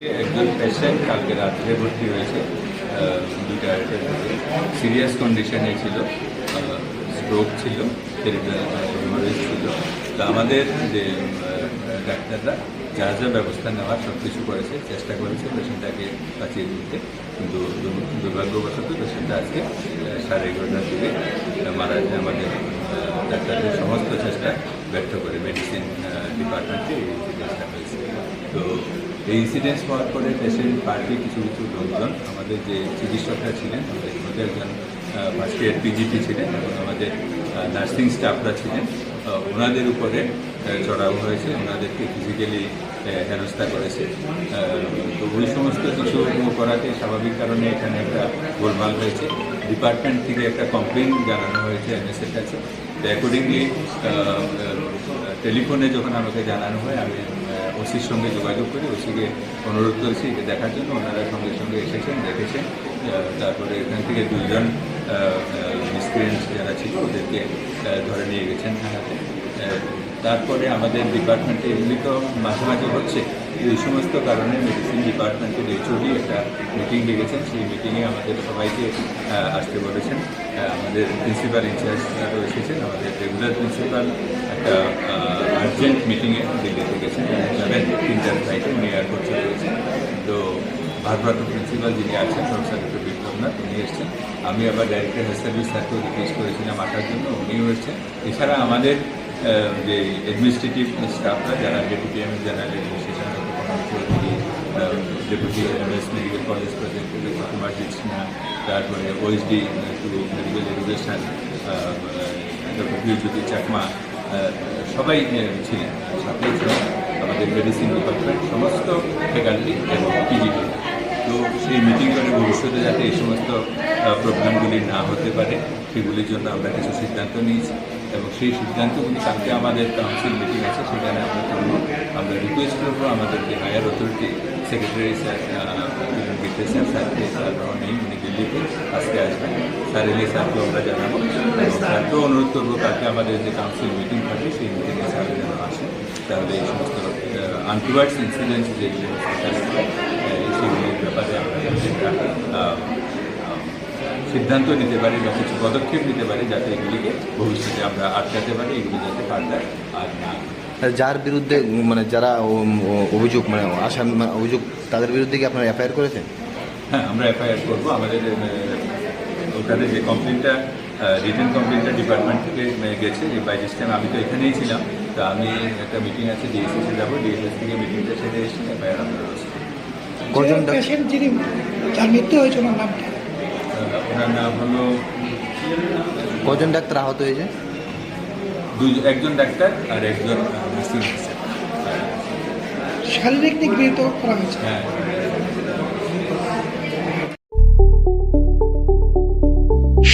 একজন পেশেন্ট কালকে রাত্রে ভর্তি হয়েছে দুইটা সিরিয়াস কন্ডিশনে ছিল স্ট্রোক ছিল ছিল। তো আমাদের যে ডাক্তাররা যা যা ব্যবস্থা নেওয়ার সব কিছু করেছে, চেষ্টা করেছে পেশেন্টটাকে বাঁচিয়ে দিতে কিন্তু দুর্ভাগ্যবশত পেশেন্টটা আজকে সাড়ে এগারোটার দিকে মারা যায়। আমাদের ডাক্তারদের সমস্ত চেষ্টা ব্যর্থ করে। মেডিসিন ডিপার্টমেন্টে এই ইনসিডেন্সটা হয়েছে তো এই ইনসিডেন্স হওয়ার পরে পেশেন্ট পার্টি কিছু কিছু লোকজন, আমাদের যে চিকিৎসকরা ছিলেন, আমাদের মধ্যে একজন ফার্স্ট ইয়ার পিজিপি ছিলেন এবং আমাদের নার্সিং স্টাফরা ছিলেন ওনাদের উপরে চড়াও হয়েছে, ওনাদেরকে ফিজিক্যালি হেনস্থা করেছে। তো ওই সমস্ত কিছু করাতে স্বাভাবিক কারণে এখানে একটা গোলমাল হয়েছে। ডিপার্টমেন্ট থেকে একটা কমপ্লেন জানানো হয়েছে এমএসের কাছে। অ্যাকর্ডিংলি টেলিফোনে যখন আমাকে জানানো হয়, আমি ওসির সঙ্গে যোগাযোগ করে ওসিকে অনুরোধ করেছি এটা দেখার জন্য। ওনারা সঙ্গে সঙ্গে এসেছেন, দেখেছেন। তারপরে এখান থেকে দুজন মিসক্রিয়েন্টস যারা ছিল, ওদেরকে ধরে নিয়ে গেছেন থানাতে। তারপরে আমাদের ডিপার্টমেন্টে এগুলি তো মাঝে মাঝে হচ্ছে। এই সমস্ত কারণে মেডিসিন ডিপার্টমেন্টের এইচওডি একটা মিটিং ডেকেছেন। সেই মিটিংয়ে আমাদের সবাইকে আসতে বলেছেন। আমাদের প্রিন্সিপাল ইনচার্জরাও এসেছেন আমাদের রেগুলার প্রিন্সিপাল একটা আর্জেন্ট মিটিংয়ে দিল্লিতে গেছেন। যাবেন। তিনটার ফ্লাইটে উনি এয়ারপোর্ট চলে গেছেন। তো ভারপ্রাপ্ত প্রিন্সিপাল যিনি আছেন ডক্টর বিপ্লবনাথ উনি এসছেন। আমি আবার ডাইরেক্টর হেলথ সার্ভিস স্যারকেও রিকোয়েস্ট করেছিলাম আসার জন্য, উনিও এসছেন। এছাড়া আমাদের যে অ্যাডমিনিস্ট্রেটিভ স্টাফরা যারা deputy M S general administration deputy M S medical college project doctor Kumar জিৎসিনা তারপরে OSD to medical education doctor Priyajyoti Chakma সবাই ছিলেন সাথে ছিলেন আমাদের মেডিসিন ডিপার্টমেন্ট সমস্ত ফ্যাকাল্টি এবং পিজিটি তো সেই মিটিং করে ভবিষ্যতে যাতে এই সমস্ত প্রোগ্রামগুলি না হতে পারে, সেগুলির জন্য আমরা কিছু সিদ্ধান্ত নিয়েছি এবং সেই সিদ্ধান্তগুলি কালকে আমাদের কাউন্সিল মিটিং আছে, সেখানে আমরা করব আমরা রিকোয়েস্ট করব আমাদের যে higher authority secretary sir Vidya sir sir নেই, উনি দিল্লিতে আজকে আসবেন। স্যার এলে স্যারকে আমরা জানাব। এবং অনুরোধ করব কালকে আমাদের যে কাউন্সিল মিটিং থাকবে সেই মিটিংয়ে স্যার যেন আসে। তাহলে এই সমস্ত আনটুয়ার্ডস ইনসিডেন্টস যেগুলো সেগুলির ব্যাপারে আমরা সিদ্ধান্ত নিতে পারি বা কিছু পদক্ষেপ নিতে পারি যাতে এগুলিকে ভবিষ্যতে আমরা আটকাতে পারি এগুলি যাতে ফার্দার আর না যার বিরুদ্ধে মানে যারা অভিযোগ মানে আসামি মানে অভিযোগ তাদের বিরুদ্ধে কি আপনারা এফআইআর করেছেন? হ্যাঁ আমরা এফআইআর করব। আমাদের ওখানে যে কমপ্লেনটা রিটার্ন কমপ্লেনটা ডিপার্টমেন্ট থেকে আহ, গেছে যে বাই দিস টাইম আমি তো এখানেই ছিলাম তো আমি একটা মিটিং আছে ডিএসএসে যাব ডিএসএস থেকে মিটিংটা সেরে এসে এফআইআর আমরা রয়েছে। পেশেন্ট যিনি যার মৃত্যু হয়েছে ওনার নামটা ওনার নাম হলো কজন ডাক্তার আহত হয়েছে? দুই একজন ডাক্তার আর একজন শারীরিক করা হয়েছে। হ্যাঁ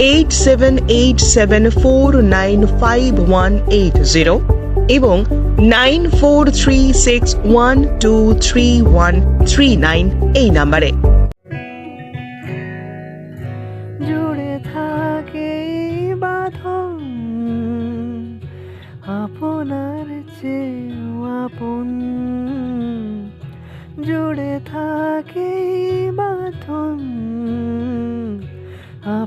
eight seven eight seven four nine five one eight zero এবং nine four six one two one nine এই নাম্বারে। থাকে আপনার চেয়েও আপন